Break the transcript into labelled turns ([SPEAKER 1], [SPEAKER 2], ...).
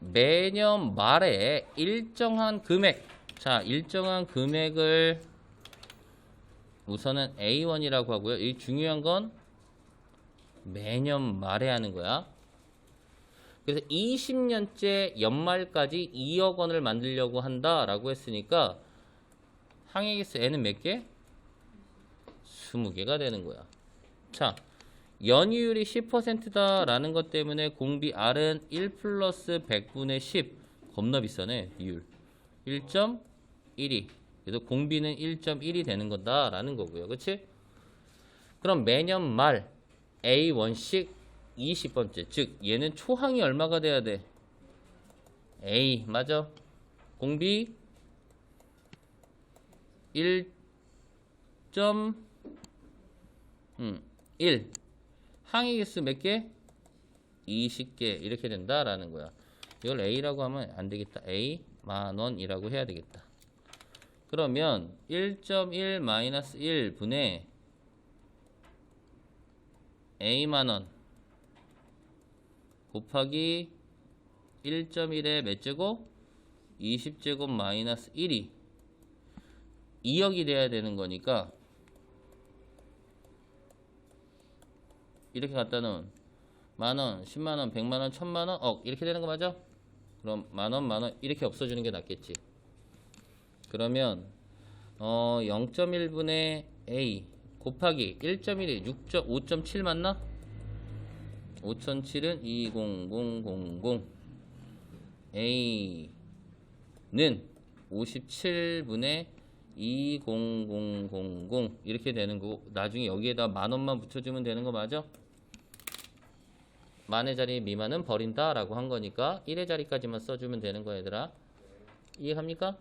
[SPEAKER 1] 매년 말에 일정한 금액 자 일정한 금액을 우선은 A1이라고 하고요. 이 중요한 건 매년 말에 하는 거야. 그래서 20년째 연말까지 2억 원을 만들려고 한다라고 했으니까 항해기수 N은 몇 개? 20개가 되는 거야. 자, 연이율이 10%다라는 것 때문에 공비 R은 1 플러스 100분의 10 겁나 비싸네 이율 1.12 그래서 공비는 1.1이 되는 거다라는 거고요 그치? 그럼 매년 말 A1씩 20번째 즉 얘는 초항이 얼마가 돼야 돼? A 맞아 공비 1. 음, 1 항해 개수 몇 개? 20개 이렇게 된다라는 거야. 이걸 A라고 하면 안 되겠다. A 만 원이라고 해야 되겠다. 그러면 1.1 마이너스 1 분의 A만 원 곱하기 1.1의 몇 제곱? 20제곱 마이너스 1이 2억이 돼야 되는 거니까 이렇게 갖다 놓은 만원, 십만원, 백만원, 천만원, 억 이렇게 되는 거 맞아? 그럼 만원, 만원 이렇게 없어지는 게 낫겠지. 그러면 어 0.1분의 a 곱하기 1.1이 6.5.7 맞나? 5.7은 20000 a는 57분의 20000 이렇게 되는 거고 나중에 여기에다 만 원만 붙여주면 되는 거 맞아? 만의 자리 미만은 버린다 라고 한 거니까 1의 자리까지만 써주면 되는 거 얘들아 이해합니까?